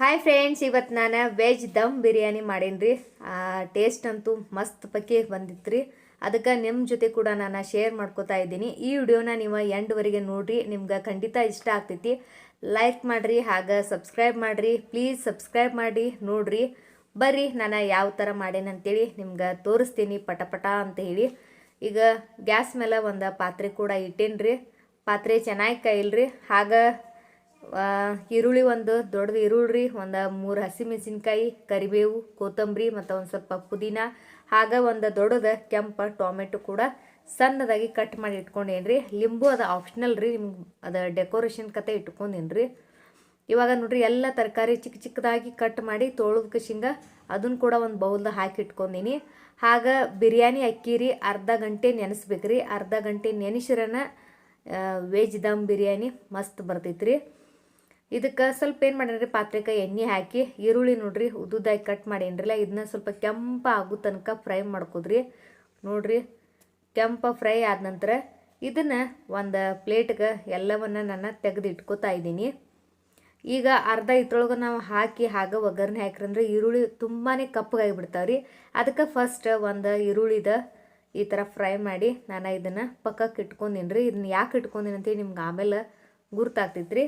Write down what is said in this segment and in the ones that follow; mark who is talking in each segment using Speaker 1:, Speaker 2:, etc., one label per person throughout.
Speaker 1: Hi friends ಇವತ್ತು ನಾನು veg dum biryani ಮಾಡೀನಿ ಟೇಸ್ಟ್ ಅಂತೂ ಮಸ್ತ್ ಪಕ್ಕಿ ಬಂದಿತ್ತು ರೀ ಅದಕ್ಕೆ ನಿಮ್ಮ ಜೊತೆ ಕೂಡ ನಾನು ಶೇರ್ ಮಾಡ್ಕೋತಾ ಇದ್ದೀನಿ. ಈ ವಿಡಿಯೋನ ನೀವು ಎಂಡ್ವರೆಗೆ ನೋಡಿರಿ, ನಿಮ್ಗೆ ಖಂಡಿತ ಇಷ್ಟ ಆಗ್ತೈತಿ. ಲೈಕ್ ಮಾಡಿರಿ, ಹಾಗೆ ಸಬ್ಸ್ಕ್ರೈಬ್ ಮಾಡಿರಿ ಪ್ಲೀಸ್ ಸಬ್ಸ್ಕ್ರೈಬ್ ಮಾಡಿ, ನೋಡಿರಿ. ಬರ್ರಿ, ನಾನು ಯಾವ ಥರ ಮಾಡೇನಂತೇಳಿ ನಿಮ್ಗೆ ತೋರಿಸ್ತೀನಿ ಪಟಪಟ ಪಟ ಅಂತ ಹೇಳಿ. ಈಗ ಗ್ಯಾಸ್ ಮೇಲೆ ಒಂದು ಪಾತ್ರೆ ಕೂಡ ಇಟ್ಟೇನಿ ರೀ ಪಾತ್ರೆ ಚೆನ್ನಾಗಿ ಕೈಲ್ರಿ ಹಾಗೆ ಈರುಳ್ಳಿ ಒಂದು ದೊಡ್ಡದು ಈರುಳ್ಳಿ, ಒಂದು ಮೂರು ಹಸಿಮೆಣಸಿನ್ಕಾಯಿ, ಕರಿಬೇವು, ಕೊತ್ತಂಬರಿ ಮತ್ತು ಒಂದು ಸ್ವಲ್ಪ ಪುದೀನ, ಹಾಗೆ ಒಂದು ದೊಡ್ಡದ ಕೆಂಪು ಟೊಮೆಟೊ ಕೂಡ ಸಣ್ಣದಾಗಿ ಕಟ್ ಮಾಡಿ ಇಟ್ಕೊಂಡೇನ್ರಿ. ಲಿಂಬು ಅದು ಆಪ್ಷನಲ್ ರೀ, ನಿಮ್ಗೆ ಅದು ಡೆಕೋರೇಷನ್ ಕತೆ ಇಟ್ಕೊಂಡೇನ್ರಿ. ಇವಾಗ ನೋಡ್ರಿ, ಎಲ್ಲ ತರಕಾರಿ ಚಿಕ್ಕ ಚಿಕ್ಕದಾಗಿ ಕಟ್ ಮಾಡಿ ತೋಳದ ಕಶಿಂಗ ಅದನ್ನು ಕೂಡ ಒಂದು ಬೌಲ್ದಾಗ ಹಾಕಿ ಇಟ್ಕೊಂಡೀನಿ. ಹಾಗೆ ಬಿರಿಯಾನಿ ಅಕ್ಕಿ ರೀ ಅರ್ಧ ಗಂಟೆ ನೆನೆಸ್ಬೇಕು ರೀ ಅರ್ಧ ಗಂಟೆ ನೆನೆಸಿರನ ವೆಜ್ ದಮ್ ಬಿರಿಯಾನಿ ಮಸ್ತ್ ಬರ್ತೈತ್ರಿ. ಇದಕ್ಕೆ ಸ್ವಲ್ಪ ಏನು ಮಾಡೀನಿ ಪಾತ್ರೆಗೆ ಎಣ್ಣೆ ಹಾಕಿ, ಈರುಳ್ಳಿ ನೋಡ್ರಿ, ಉದ್ದುದಾಗಿ ಕಟ್ ಮಾಡೇನ್ರಲ್ಲ, ಇದನ್ನ ಸ್ವಲ್ಪ ಕೆಂಪ ಆಗೋ ತನಕ ಫ್ರೈ ಮಾಡ್ಕೋದ್ರಿ. ನೋಡ್ರಿ, ಕೆಂಪ ಫ್ರೈ ಆದ ನಂತರ ಇದನ್ನು ಒಂದು ಪ್ಲೇಟ್ಗೆ ಎಲ್ಲವನ್ನು ನಾನು ತೆಗೆದು ಇಟ್ಕೋತಾ ಇದ್ದೀನಿ. ಈಗ ಅರ್ಧ ಇದ್ರೊಳಗೆ ನಾವು ಹಾಕಿ ಹಾಗೆ ಒಗ್ಗರಣೆ ಹಾಕ್ರಂದ್ರೆ ಈರುಳ್ಳಿ ತುಂಬಾ ಕಪ್ಪಗಾಗಿ ಬಿಡ್ತಾವ್ರಿ. ಅದಕ್ಕೆ ಫಸ್ಟ್ ಒಂದು ಈರುಳ್ಳಿದ ಈ ಥರ ಫ್ರೈ ಮಾಡಿ ನಾನು ಇದನ್ನು ಪಕ್ಕಕ್ಕೆ ಇಟ್ಕೊಂಡೀನಿ ರೀ ಇದನ್ನ ಯಾಕೆ ಇಟ್ಕೊಂಡೀನಿ ಅಂತೇಳಿ ನಿಮ್ಗೆ ಆಮೇಲೆ ಗುರ್ತಾಗ್ತೈತ್ರಿ.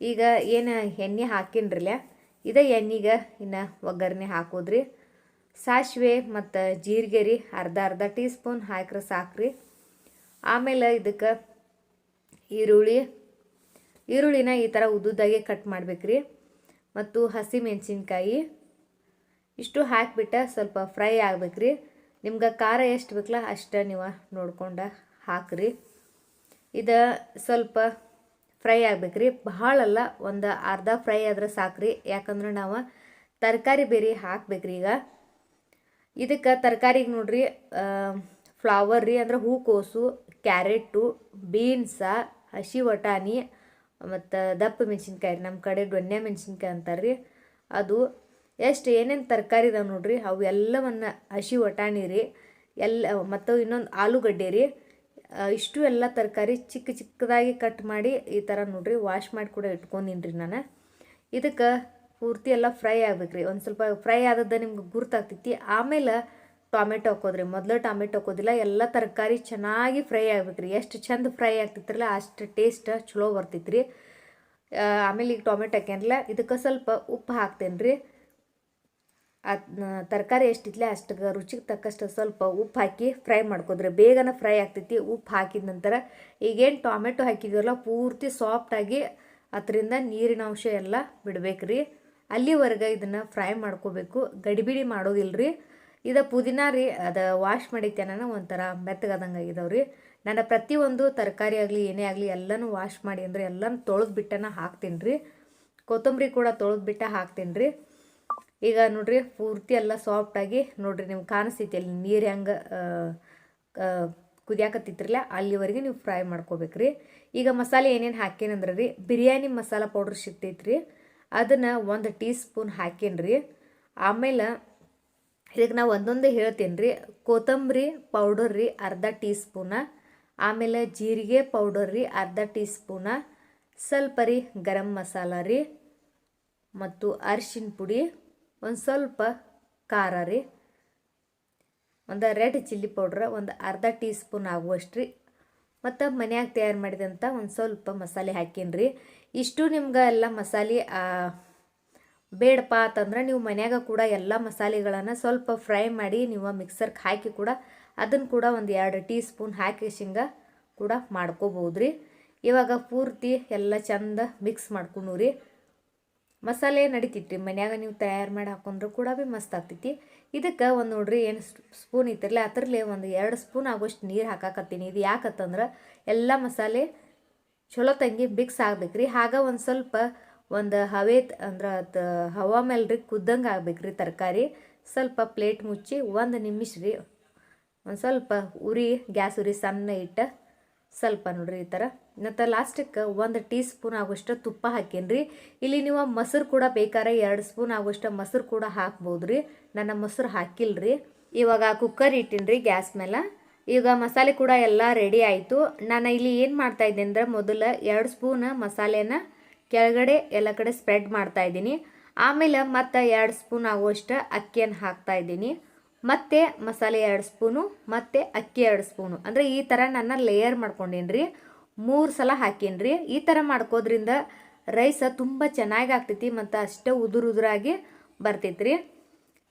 Speaker 1: ಈಗ ಏನು ಎಣ್ಣೆ ಹಾಕಿನ್ರಲ್ಲ ಇದೇ ಎಣ್ಣೆಗೆ ಇನ್ನು ಒಗ್ಗರಣೆ ಹಾಕೋದ್ರಿ. ಸಾಸಿವೆ ಮತ್ತು ಜೀರಿಗೆ ರೀ ಅರ್ಧ ಅರ್ಧ ಟೀ ಸ್ಪೂನ್ ಹಾಕ್ರೆ ಸಾಕ್ರಿ. ಆಮೇಲೆ ಇದಕ್ಕೆ ಈರುಳ್ಳಿ, ಈರುಳ್ಳಿನ ಈ ಥರ ಉದ್ದುದಾಗೆ ಕಟ್ ಮಾಡಬೇಕ್ರಿ. ಮತ್ತು ಹಸಿ ಮೆಣಸಿನ್ಕಾಯಿ, ಇಷ್ಟು ಹಾಕಿಬಿಟ್ಟು ಸ್ವಲ್ಪ ಫ್ರೈ ಆಗ್ಬೇಕ್ರಿ. ನಿಮ್ಗೆ ಖಾರ ಎಷ್ಟು ಬೇಕಲ್ಲ ಅಷ್ಟು ನೀವು ನೋಡ್ಕೊಂಡು ಹಾಕ್ರಿ. ಇದು ಸ್ವಲ್ಪ ಫ್ರೈ ಆಗ್ಬೇಕ್ರಿ. ಭಾಳಲ್ಲ ಒಂದು ಅರ್ಧ ಫ್ರೈ ಆದ್ರೆ ಸಾಕ್ರಿ. ಯಾಕಂದ್ರೆ ನಾವು ತರಕಾರಿ ಬೇರೆ ಹಾಕ್ಬೇಕ್ರಿ ಈಗ. ಇದಕ್ಕೆ ತರಕಾರಿಗೆ ನೋಡ್ರಿ ಫ್ಲವರ್ ರೀ ಅಂದ್ರೆ ಹೂಕೋಸು ಕ್ಯಾರೆಟು ಬೀನ್ಸ, ಹಸಿ ವಟಾಣಿ, ಮತ್ತು ದಪ್ಪ ಮೆಣಸಿನ್ಕಾಯಿ ನಮ್ಮ ಕಡೆ ದೊಣ್ಣೆ ಮೆಣಸಿನ್ಕಾಯಿ ಅಂತಾರೆ ರೀ ಅದು ಎಷ್ಟು ಏನೇನು ತರಕಾರಿ ಇದಾವೆ ನೋಡಿರಿ. ಅವು ಎಲ್ಲವನ್ನು ಹಸಿ ವಟಾಣಿ ರೀ, ಎಲ್ಲ ಮತ್ತು ಇನ್ನೊಂದು ಆಲೂಗಡ್ಡೆ ರೀ. ಇಷ್ಟು ಎಲ್ಲ ತರಕಾರಿ ಚಿಕ್ಕ ಚಿಕ್ಕದಾಗಿ ಕಟ್ ಮಾಡಿ ಈ ಥರ ನೋಡಿರಿ ವಾಶ್ ಮಾಡಿ ಕೂಡ ಇಟ್ಕೊಂಡಿನ್ರಿ ನಾನು. ಇದಕ್ಕೆ ಪೂರ್ತಿ ಎಲ್ಲ ಫ್ರೈ ಆಗ್ಬೇಕ್ರಿ. ಒಂದು ಸ್ವಲ್ಪ ಫ್ರೈ ಆದದ್ದು ನಿಮ್ಗೆ ಗುರ್ತಾಗ್ತೈತಿ. ಆಮೇಲೆ ಟೊಮೆಟೊ ಹಾಕೋದ್ರಿ. ಮೊದಲು ಟೊಮೆಟೊ ಹಾಕೋದಿಲ್ಲ, ಎಲ್ಲ ತರಕಾರಿ ಚೆನ್ನಾಗಿ ಫ್ರೈ ಆಗ್ಬೇಕ್ರಿ. ಎಷ್ಟು ಚಂದ ಫ್ರೈ ಆಗ್ತಿತ್ರಲ್ಲ ಅಷ್ಟು ಟೇಸ್ಟ್ ಚಲೋ ಬರ್ತೈತ್ರಿ. ಆಮೇಲೆ ಈಗ ಟೊಮೆಟೊ ಹಾಕ್ಯಾನಲ್ಲ ಇದಕ್ಕೆ ಸ್ವಲ್ಪ ಉಪ್ಪು ಹಾಕ್ತೇನೆ ರೀ ತರಕಾರಿ ಎಷ್ಟಿತ್ಲೆ ಅಷ್ಟು ರುಚಿಗೆ ತಕ್ಕಷ್ಟು ಸ್ವಲ್ಪ ಉಪ್ಪು ಹಾಕಿ ಫ್ರೈ ಮಾಡ್ಕೋದ್ರೆ ಬೇಗನೆ ಫ್ರೈ ಆಗ್ತೈತಿ, ಉಪ್ಪು ಹಾಕಿದ ನಂತರ ಈಗೇನು ಟೊಮೆಟೊ ಹಾಕಿದ್ವಲ್ಲ ಪೂರ್ತಿ ಸಾಫ್ಟಾಗಿ ಅದರಿಂದ ನೀರಿನ ಅಂಶ ಎಲ್ಲ ಬಿಡ್ಬೇಕ್ರಿ. ಅಲ್ಲಿವರೆಗೆ ಇದನ್ನು ಫ್ರೈ ಮಾಡ್ಕೋಬೇಕು. ಗಡಿಬಿಡಿ ಮಾಡೋದಿಲ್ರಿ. ಇದು ಪುದೀನ ರೀ, ಅದು ವಾಶ್ ನಾನು ಒಂಥರ ಮೆತ್ತಗಾದಂಗೆ ಆಗಿದಾವೆ ರೀ ನಾನು ಪ್ರತಿಯೊಂದು ತರಕಾರಿ ಆಗಲಿ ಏನೇ ಆಗಲಿ ಎಲ್ಲನೂ ವಾಶ್ ಮಾಡಿ ಅಂದರೆ ಎಲ್ಲನೂ ತೊಳೆದು ಬಿಟ್ಟನ ಹಾಕ್ತೀನಿ ರೀ ಕೊತ್ತಂಬರಿ ಕೂಡ ತೊಳೆದು ಬಿಟ್ಟ ಹಾಕ್ತೀನಿ ರೀ ಈಗ ನೋಡ್ರಿ, ಪೂರ್ತಿ ಎಲ್ಲ ಸಾಫ್ಟಾಗಿ ನೋಡ್ರಿ ನಿಮ್ಗೆ ಕಾಣಿಸ್ತೈತಿ ಅಲ್ಲಿ ನೀರು ಹೆಂಗೆ ಕುದಿಯಾಕತ್ತಿತ್ರಲ್ಲ ಅಲ್ಲಿವರೆಗೆ ನೀವು ಫ್ರೈ ಮಾಡ್ಕೋಬೇಕ್ರಿ. ಈಗ ಮಸಾಲೆ ಏನೇನು ಹಾಕೇನಂದ್ರೆ ರೀ ಬಿರಿಯಾನಿ ಮಸಾಲ ಪೌಡ್ರ್ ಸಿಗ್ತೈತೆ ರೀ ಅದನ್ನು ಒಂದು ಟೀ ಸ್ಪೂನ್ ಹಾಕೇನಿ ರೀ ಆಮೇಲೆ ಇದಕ್ಕೆ ನಾವು ಒಂದೊಂದೇ ಹೇಳ್ತೀನಿ ರೀ ಕೊತ್ತಂಬರಿ ಪೌಡರ್ ರೀ ಅರ್ಧ ಟೀ ಸ್ಪೂನ ಆಮೇಲೆ ಜೀರಿಗೆ ಪೌಡರ್ ರೀ ಅರ್ಧ ಟೀ ಸ್ಪೂನ ಸ್ವಲ್ಪ ರೀ ಗರಂ ಮಸಾಲ ರೀ, ಮತ್ತು ಅರಿಶಿನ ಪುಡಿ ಒಂದು ಸ್ವಲ್ಪ ಖಾರ ರೀ. ಒಂದು ರೆಡ್ ಚಿಲ್ಲಿ ಪೌಡ್ರ್, ಒಂದು ಅರ್ಧ ಟೀ ಸ್ಪೂನ್ ಆಗುವಷ್ಟು ರೀ. ಮತ್ತು ಮನ್ಯಾಗ ತಯಾರು ಮಾಡಿದಂಥ ಒಂದು ಸ್ವಲ್ಪ ಮಸಾಲೆ ಹಾಕೀನಿ ರೀ. ಇಷ್ಟು ನಿಮ್ಗೆ ಎಲ್ಲ ಮಸಾಲೆ ಬೇಡಪ್ಪ ಅಂತಂದ್ರೆ ನೀವು ಮನ್ಯಾಗ ಕೂಡ ಎಲ್ಲ ಮಸಾಲೆಗಳನ್ನು ಸ್ವಲ್ಪ ಫ್ರೈ ಮಾಡಿ ನೀವು ಮಿಕ್ಸರ್ಗೆ ಹಾಕಿ ಕೂಡ ಅದನ್ನು ಕೂಡ ಒಂದು ಎರಡು ಟೀ ಸ್ಪೂನ್ ಹಾಕಿ ಶೇಂಗ ಕೂಡ ಮಾಡ್ಕೋಬೋದು ರೀ ಇವಾಗ ಪೂರ್ತಿ ಎಲ್ಲ ಚಂದ ಮಿಕ್ಸ್ ಮಾಡ್ಕೊಂಡು ರೀ ಮಸಾಲೆ ನಡಿತೈತಿ ರೀ ಮನ್ಯಾಗ ನೀವು ತಯಾರು ಮಾಡಿ ಹಾಕೊಂಡ್ರು ಕೂಡ ಭೀ ಮಸ್ತ್ ಆಗ್ತೈತಿ. ಇದಕ್ಕೆ ಒಂದು ನೋಡ್ರಿ, ಏನು ಸ್ಪೂನ್ ಇತ್ತಿರಲ್ಲ ಅದರಲ್ಲೇ ಒಂದು ಎರಡು ಸ್ಪೂನ್ ಆಗೋಷ್ಟು ನೀರು ಹಾಕಾಕತ್ತೀನಿ. ಇದು ಯಾಕತ್ತಂದ್ರೆ ಎಲ್ಲ ಮಸಾಲೆ ಚಲೋ ತಂಗಿ ಮಿಕ್ಸ್ ರೀ ಹಾಗ ಒಂದು ಸ್ವಲ್ಪ ಒಂದು ಹವೆ ಅಂದ್ರೆ ಅದು ಹವಾ ಮೇಲೆ ರೀ ಕುದ್ದಂಗೆ ರೀ ತರಕಾರಿ. ಸ್ವಲ್ಪ ಪ್ಲೇಟ್ ಮುಚ್ಚಿ ಒಂದು ನಿಮಿಷ ರೀ, ಒಂದು ಸ್ವಲ್ಪ ಉರಿ, ಗ್ಯಾಸ್ ಉರಿ ಸಣ್ಣ ಇಟ್ಟು ಸ್ವಲ್ಪ ನೋಡ್ರಿ ಈ ಥರ. ಮತ್ತು ಲಾಸ್ಟಕ್ಕೆ ಒಂದು ಟೀ ಸ್ಪೂನ್ ಆಗೋಷ್ಟು ತುಪ್ಪ ಹಾಕೇನಿ ರೀ ಇಲ್ಲಿ ನೀವು ಮೊಸರು ಕೂಡ ಬೇಕಾದ್ರೆ ಎರಡು ಸ್ಪೂನ್ ಆಗೋಷ್ಟು ಮೊಸರು ಕೂಡ ಹಾಕ್ಬೋದು ರೀ ನನ್ನ ಮೊಸರು ಹಾಕಿಲ್ಲ ರೀ ಇವಾಗ ಕುಕ್ಕರ್ ಇಟ್ಟಿನಿ ರೀ ಗ್ಯಾಸ್ ಮೇಲೆ ಈಗ ಮಸಾಲೆ ಕೂಡ ಎಲ್ಲ ರೆಡಿ ಆಯಿತು. ನಾನು ಇಲ್ಲಿ ಏನು ಮಾಡ್ತಾ ಇದ್ದೀನಿ ಅಂದ್ರೆ ಮೊದಲು ಎರಡು ಸ್ಪೂನ್ ಮಸಾಲೆನ ಕೆಳಗಡೆ ಎಲ್ಲ ಕಡೆ ಸ್ಪ್ರೆಡ್ ಮಾಡ್ತಾ ಇದ್ದೀನಿ. ಆಮೇಲೆ ಮತ್ತೆ ಎರಡು ಸ್ಪೂನ್ ಆಗುವಷ್ಟು ಅಕ್ಕಿಯನ್ನು ಹಾಕ್ತಾ ಇದ್ದೀನಿ. ಮತ್ತೆ ಮಸಾಲೆ ಎರಡು ಸ್ಪೂನು, ಮತ್ತು ಅಕ್ಕಿ ಎರಡು ಸ್ಪೂನು. ಅಂದರೆ ಈ ಥರ ನನ್ನ ಲೇಯರ್ ಮಾಡ್ಕೊಂಡೇನಿ ಮೂರು ಸಲ ಹಾಕೀನಿ ರೀ ಈ ಥರ ಮಾಡ್ಕೋದ್ರಿಂದ ರೈಸ ತುಂಬ ಚೆನ್ನಾಗಿ ಆಗ್ತೈತಿ ಮತ್ತು ಅಷ್ಟೇ ಉದುರು ಉದುರಾಗಿ ಬರ್ತೈತೆ ರೀ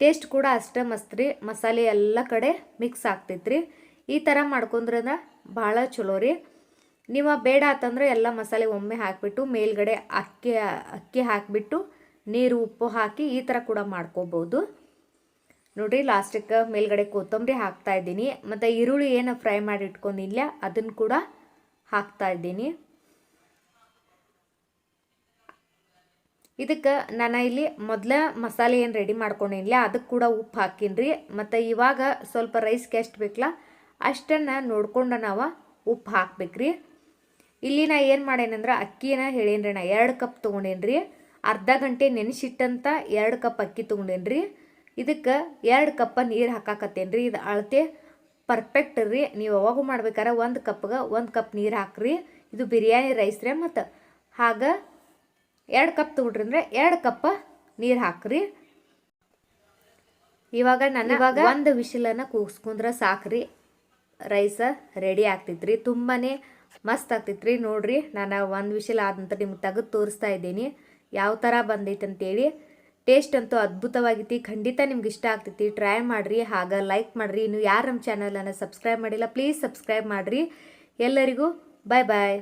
Speaker 1: ಟೇಸ್ಟ್ ಕೂಡ ಅಷ್ಟೇ ಮಸ್ತ್ ರೀ. ಮಸಾಲೆ ಎಲ್ಲ ಕಡೆ ಮಿಕ್ಸ್ ಆಗ್ತೈತೆ ರೀ ಈ ಥರ ಮಾಡ್ಕೊಂಡ್ರಿಂದ ಭಾಳ ಚಲೋ ರೀ ನೀವು ಬೇಡ ಅಂತಂದ್ರೆ ಎಲ್ಲ ಮಸಾಲೆ ಒಮ್ಮೆ ಹಾಕಿಬಿಟ್ಟು, ಮೇಲ್ಗಡೆ ಅಕ್ಕಿ ಅಕ್ಕಿ ಹಾಕಿಬಿಟ್ಟು, ನೀರು, ಉಪ್ಪು ಹಾಕಿ ಈ ಥರ ಕೂಡ ಮಾಡ್ಕೋಬೋದು. ನೋಡಿರಿ ಲಾಸ್ಟಿಗೆ ಮೇಲ್ಗಡೆ ಕೊತ್ತಂಬರಿ ಹಾಕ್ತಾ ಇದ್ದೀನಿ. ಮತ್ತು ಈರುಳ್ಳಿ ಏನು ಫ್ರೈ ಮಾಡಿ ಇಟ್ಕೊಂಡಿಲ್ಲ ಅದನ್ನು ಕೂಡ ಹಾಕ್ತಾ ಇದ್ದೀನಿ. ಇದಕ್ಕೆ ನಾನು ಇಲ್ಲಿ ಮೊದಲ ಮಸಾಲೆ ಏನು ರೆಡಿ ಮಾಡ್ಕೊಂಡಿಲ್ಲ, ಅದಕ್ಕೆ ಕೂಡ ಉಪ್ಪು ಹಾಕಿನ್ರಿ ಮತ್ತು ಇವಾಗ ಸ್ವಲ್ಪ ರೈಸ್ಗೆ ಎಷ್ಟು ಬೇಕಲ್ಲ ಅಷ್ಟನ್ನು ನೋಡ್ಕೊಂಡು ನಾವು ಉಪ್ಪು ಹಾಕ್ಬೇಕ್ರಿ ಇಲ್ಲಿ ನಾ ಏನು ಮಾಡೇನಂದ್ರೆ ಅಕ್ಕಿನ ಹೇಳೇನ್ರಿ ನಾ, ಎರಡು ಕಪ್ ತೊಗೊಂಡೇನ್ರಿ. ಅರ್ಧ ಗಂಟೆ ನೆನೆಸಿಟ್ಟಂತ ಎರಡು ಕಪ್ ಅಕ್ಕಿ ತೊಗೊಂಡೇನ್ರಿ. ಇದಕ್ಕೆ ಎರಡು ಕಪ್ಪ ನೀರು ಹಾಕಾಕತ್ತೇನ್ರಿ? ಇದು ಅಳತೆ ಪರ್ಫೆಕ್ಟ್ ರೀ. ನೀವು ಯಾವಾಗೂ ಮಾಡ್ಬೇಕಾರೆ ಒಂದು ಕಪ್ಗೆ ಒಂದು ಕಪ್ ನೀರು ಹಾಕ್ರಿ. ಇದು ಬಿರಿಯಾನಿ ರೈಸ್ ರೀ ಮತ್ತು. ಹಾಗ ಎರಡು ಕಪ್ ತೊಗೊಂಡ್ರಿ ಅಂದರೆ ಎರಡು ಕಪ್ಪ ನೀರು ಹಾಕ್ರಿ. ಇವಾಗ ನಾನು ಇವಾಗ ಒಂದು ವಿಶಿಲನ್ನು ಕೂಗಿಸ್ಕೊಂಡ್ರೆ ಸಾಕ್ರಿ. ರೈಸ ರೆಡಿ ಆಗ್ತೈತ್ರಿ. ತುಂಬಾ ಮಸ್ತ್ ಆಗ್ತೈತ್ರಿ. ನೋಡ್ರಿ ನಾನು ಒಂದು ವಿಶಿಲ್ ಆದ ನಂತರ ನಿಮ್ಗೆ ತೆಗೆದು ತೋರಿಸ್ತಾ ಇದ್ದೀನಿ. ಯಾವ ಥರ ಬಂದೈತೆ ಅಂತೇಳಿ ಟೇಸ್ಟ್ ಅಂತೂ ಅದ್ಭುತವಾಗೈತಿ. ಖಂಡಿತ ನಿಮ್ಗೆ ಇಷ್ಟ ಆಗ್ತೈತಿ. ಟ್ರೈ ಮಾಡಿರಿ. ಹಾಗ ಲೈಕ್ ಮಾಡಿರಿ. ಇನ್ನು ಯಾರು ನಮ್ಮ ಚಾನಲನ್ನು ಸಬ್ಸ್ಕ್ರೈಬ್ ಮಾಡಿಲ್ಲ ಪ್ಲೀಸ್ ಸಬ್ಸ್ಕ್ರೈಬ್ ಮಾಡಿರಿ. ಎಲ್ಲರಿಗೂ ಬಾಯ್ ಬಾಯ್